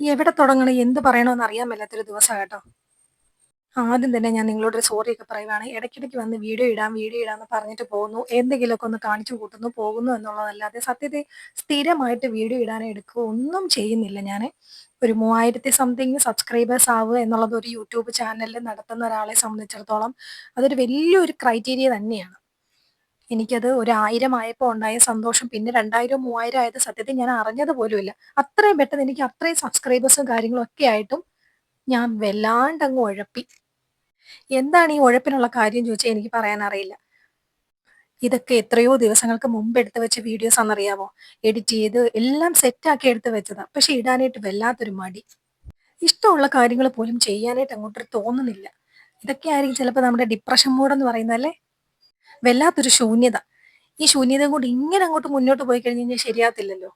എവിടെ തുടങ്ങണം? എന്ത് പറയണമെന്ന് അറിയാൻ മേലാത്തൊരു ദിവസം കേട്ടോ. ആദ്യം തന്നെ ഞാൻ നിങ്ങളോടൊരു സോറിയൊക്കെ പറയുവാണ്. ഇടയ്ക്കിടയ്ക്ക് വന്ന് വീഡിയോ ഇടാം വീഡിയോ ഇടാന്ന് പറഞ്ഞിട്ട് പോകുന്നു. എന്തെങ്കിലുമൊക്കെ ഒന്ന് കാണിച്ചു കൂട്ടുന്നു പോകുന്നു എന്നുള്ളതല്ലാതെ സത്യത്തിൽ സ്ഥിരമായിട്ട് വീഡിയോ ഇടാനോ എടുക്കുകയോ ഒന്നും ചെയ്യുന്നില്ല ഞാൻ ഒരു മൂവായിരത്തി സംതിങ് സബ്സ്ക്രൈബേഴ്സ് ആവുക എന്നുള്ളത് ഒരു യൂട്യൂബ് ചാനലിൽ നടത്തുന്ന ഒരാളെ സംബന്ധിച്ചിടത്തോളം അതൊരു വലിയൊരു ക്രൈറ്റീരിയ തന്നെയാണ്. എനിക്കത് ഒരു ആയിരം ആയപ്പോൾ ഉണ്ടായ സന്തോഷം പിന്നെ രണ്ടായിരം മൂവായിരം ആയത് സത്യത്തിൽ ഞാൻ അറിഞ്ഞത് പോലുമില്ല. അത്രയും പെട്ടെന്ന് എനിക്ക് അത്രയും സബ്സ്ക്രൈബേഴ്സും കാര്യങ്ങളും ഒക്കെ ആയിട്ടും ഞാൻ വല്ലാണ്ട് അങ്ങ് ഉഴപ്പി. എന്താണ് ഈ ഉഴപ്പിനുള്ള കാര്യം ചോദിച്ചാൽ എനിക്ക് പറയാൻ അറിയില്ല ഇതൊക്കെ എത്രയോ ദിവസങ്ങൾക്ക് മുമ്പ് എടുത്തു വെച്ച വീഡിയോസ് ആണെന്നറിയാമോ എഡിറ്റ് ചെയ്ത് എല്ലാം സെറ്റാക്കി എടുത്തു വെച്ചതാ. പക്ഷെ ഇടാനായിട്ട് വല്ലാത്തൊരു മടി. ഇഷ്ടമുള്ള കാര്യങ്ങൾ പോലും ചെയ്യാനായിട്ട് അങ്ങോട്ടൊരു തോന്നുന്നില്ല. ഇതൊക്കെ ആയിരിക്കും ചിലപ്പോൾ നമ്മുടെ ഡിപ്രഷൻ മൂഡെന്ന് പറയുന്നതല്ലേ വല്ലാത്തൊരു ശൂന്യത. ഈ ശൂന്യത കൊണ്ട് ഇങ്ങനെ അങ്ങോട്ട് മുന്നോട്ട് പോയി കഴിഞ്ഞ് കഴിഞ്ഞാൽ ശരിയാകത്തില്ലല്ലോ.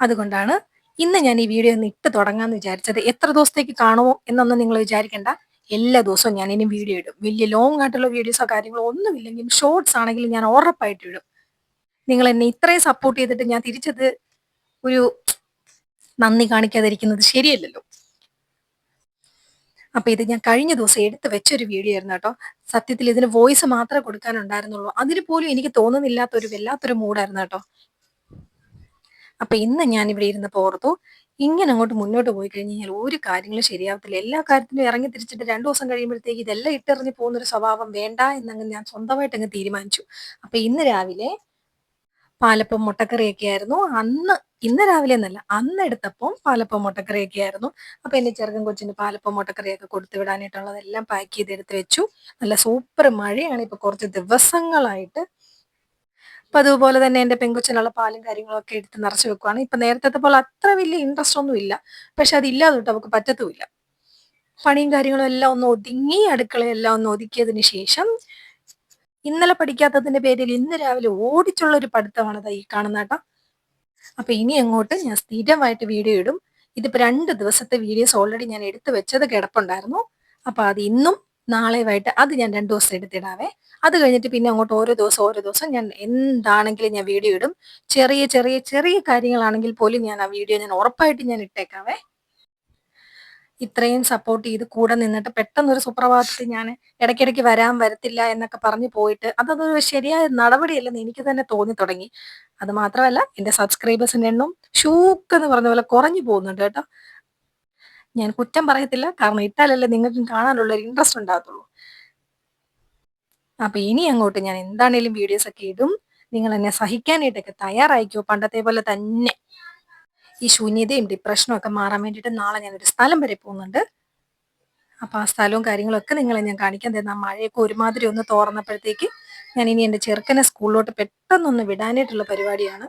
അതുകൊണ്ടാണ് ഇന്ന് ഞാൻ ഈ വീഡിയോ ഒന്ന് ഇട്ട് തുടങ്ങാന്ന് വിചാരിച്ചത്. എത്ര ദിവസത്തേക്ക് കാണുമോ എന്നൊന്നും നിങ്ങൾ വിചാരിക്കേണ്ട. എല്ലാ ദിവസവും ഞാൻ ഇനി വീഡിയോ ഇടും. വലിയ ലോങ് ആയിട്ടുള്ള വീഡിയോസോ കാര്യങ്ങളോ ഒന്നുമില്ലെങ്കിലും ഷോർട്സ് ആണെങ്കിലും ഞാൻ ഉറപ്പായിട്ട് ഇടും. നിങ്ങൾ എന്നെ ഇത്രയും സപ്പോർട്ട് ചെയ്തിട്ട് ഞാൻ തിരിച്ചത് ഒരു നന്ദി കാണിക്കാതിരിക്കുന്നത് ശരിയല്ലല്ലോ. അപ്പൊ ഇത് ഞാൻ കഴിഞ്ഞ ദിവസം എടുത്ത് വെച്ചൊരു വീഡിയോ ആയിരുന്നു കേട്ടോ. സത്യത്തിൽ ഇതിന് വോയിസ് മാത്രമേ കൊടുക്കാനുണ്ടായിരുന്നുള്ളൂ. അതിന് പോലും എനിക്ക് തോന്നുന്നില്ലാത്ത ഒരു വല്ലാത്തൊരു മൂഡായിരുന്നു കേട്ടോ. അപ്പൊ ഇന്ന് ഞാൻ ഇവിടെ ഇരുന്ന് പോർത്തു ഇങ്ങനെ അങ്ങോട്ട് മുന്നോട്ട് പോയി കഴിഞ്ഞ് കഴിഞ്ഞാൽ ഒരു കാര്യങ്ങളും ശരിയാവത്തില്ല. എല്ലാ കാര്യത്തിലും ഇറങ്ങി തിരിച്ചിട്ട് രണ്ടു ദിവസം കഴിയുമ്പോഴത്തേക്ക് ഇതെല്ലാം ഇട്ടെറിഞ്ഞ് പോകുന്ന ഒരു സ്വഭാവം വേണ്ട എന്നങ്ങ് ഞാൻ സ്വന്തമായിട്ട് അങ്ങ് തീരുമാനിച്ചു. അപ്പൊ ഇന്ന് രാവിലെ പാലപ്പം മുട്ടക്കറിയൊക്കെ ആയിരുന്നു അന്ന് ഇന്ന് രാവിലെ എന്നല്ല അന്ന് എടുത്തപ്പം പാലപ്പം മുട്ടക്കറിയൊക്കെ ആയിരുന്നു അപ്പൊ എന്റെ ചെറുക്കൻ കൊച്ചിന് പാലപ്പം മുട്ടക്കറിയൊക്കെ കൊടുത്തു വിടാനായിട്ടുള്ളതെല്ലാം പാക്ക് ചെയ്ത് എടുത്ത് വെച്ചു. നല്ല സൂപ്പർ മഴയാണ് ഇപ്പൊ കുറച്ച് ദിവസങ്ങളായിട്ട്. അപ്പൊ അതുപോലെ തന്നെ എന്റെ പെങ്കൊച്ചിനുള്ള പാലും കാര്യങ്ങളും ഒക്കെ എടുത്ത് നിറച്ച് വെക്കുവാണ്. ഇപ്പൊ നേരത്തെ പോലെ അത്ര വലിയ ഇൻട്രസ്റ്റ് ഒന്നും ഇല്ല. പക്ഷെ അതില്ലാതെ തൊട്ട് അവൾക്ക് പറ്റത്തുമില്ല. പണിയും കാര്യങ്ങളും എല്ലാം ഒന്ന് ഒതുങ്ങി അടുക്കളയെല്ലാം ഒന്ന് ഒതുക്കിയതിന് ശേഷം ഇന്നലെ പഠിക്കാത്തതിന്റെ പേരിൽ ഇന്ന് രാവിലെ ഓടിച്ചുള്ള ഒരു പഠിത്തമാണ് ഈ കാണുന്ന അപ്പൊ ഇനി അങ്ങോട്ട് ഞാൻ സ്ഥിരമായിട്ട് വീഡിയോ ഇടും. ഇതിപ്പോ രണ്ട് ദിവസത്തെ വീഡിയോസ് ഓൾറെഡി ഞാൻ എടുത്തു വെച്ചത് കിടപ്പുണ്ടായിരുന്നു. അപ്പൊ അത് ഇന്നും നാളെയുമായിട്ട് അത് ഞാൻ രണ്ടു ദിവസം എടുത്തിടാവേ. അത് കഴിഞ്ഞിട്ട് പിന്നെ അങ്ങോട്ട് ഓരോ ദിവസം ഓരോ ദിവസം ഞാൻ എന്താണെങ്കിലും ഞാൻ വീഡിയോ ഇടും. ചെറിയ ചെറിയ ചെറിയ കാര്യങ്ങളാണെങ്കിൽ പോലും ഞാൻ ആ വീഡിയോ ഞാൻ ഉറപ്പായിട്ട് ഞാൻ ഇട്ടേക്കാവേ. ഇത്രയും സപ്പോർട്ട് ചെയ്ത് കൂടെ നിന്നിട്ട് പെട്ടെന്ന് ഒരു സുപ്രഭാതത്തിൽ ഞാൻ ഇടയ്ക്കിടയ്ക്ക് വരാൻ വരത്തില്ല എന്നൊക്കെ പറഞ്ഞു പോയിട്ട് അതൊരു ശരിയായ നടപടിയല്ലെന്ന് എനിക്ക് തന്നെ തോന്നി തുടങ്ങി. അത് മാത്രമല്ല എന്റെ സബ്സ്ക്രൈബേഴ്സിന്റെ എണ്ണം ഷൂക്ക് എന്ന് പറഞ്ഞ പോലെ കുറഞ്ഞു പോകുന്നുണ്ട് കേട്ടോ. ഞാൻ കുറ്റം പറയത്തില്ല കാരണം ഇട്ടാലല്ലേ നിങ്ങൾക്കും കാണാനുള്ള ഒരു ഇൻട്രസ്റ്റ് ഉണ്ടാകത്തുള്ളൂ. അപ്പൊ ഇനി അങ്ങോട്ട് ഞാൻ എന്താണേലും വീഡിയോസ് ഒക്കെ ഇടും. നിങ്ങൾ എന്നെ സഹിക്കാനായിട്ടൊക്കെ തയ്യാറായിക്കോ? പണ്ടത്തെ പോലെ തന്നെ. ഈ ശൂന്യതയും ഡിപ്രഷനും ഒക്കെ മാറാൻ വേണ്ടിയിട്ട് നാളെ ഞാൻ ഒരു സ്ഥലം വരെ പോകുന്നുണ്ട്. അപ്പൊ ആ സ്ഥലവും കാര്യങ്ങളൊക്കെ നിങ്ങളെ ഞാൻ കാണിക്കാൻ തരുന്ന മഴയൊക്കെ ഒരുമാതിരി ഒന്ന് തോർന്നപ്പോഴത്തേക്ക് ഞാൻ ഇനി എന്റെ ചെറുക്കനെ സ്കൂളിലോട്ട് പെട്ടെന്നൊന്ന് വിടാനായിട്ടുള്ള പരിപാടിയാണ്.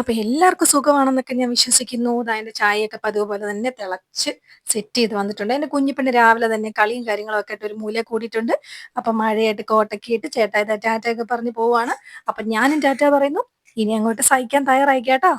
അപ്പൊ എല്ലാവർക്കും സുഖമാണെന്നൊക്കെ ഞാൻ വിശ്വസിക്കുന്നു. അതിന്റെ ചായയൊക്കെ അതുപോലെ തന്നെ തിളച്ച് സെറ്റ് ചെയ്ത് വന്നിട്ടുണ്ട്. എന്റെ കുഞ്ഞിപ്പെണ്ണ് രാവിലെ തന്നെ കളിയും കാര്യങ്ങളൊക്കെ ആയിട്ട് ഒരു മൂല കൂടിയിട്ടുണ്ട്. അപ്പൊ മഴയായിട്ട് കോട്ടൊക്കെ ഇട്ട് ടാറ്റ ടാറ്റയൊക്കെ പറഞ്ഞ് പോവാണ് അപ്പൊ ഞാനും ടാറ്റ പറയുന്നു. ഇനി അങ്ങോട്ട് സഹിക്കാൻ തയ്യാറായി കേട്ടോ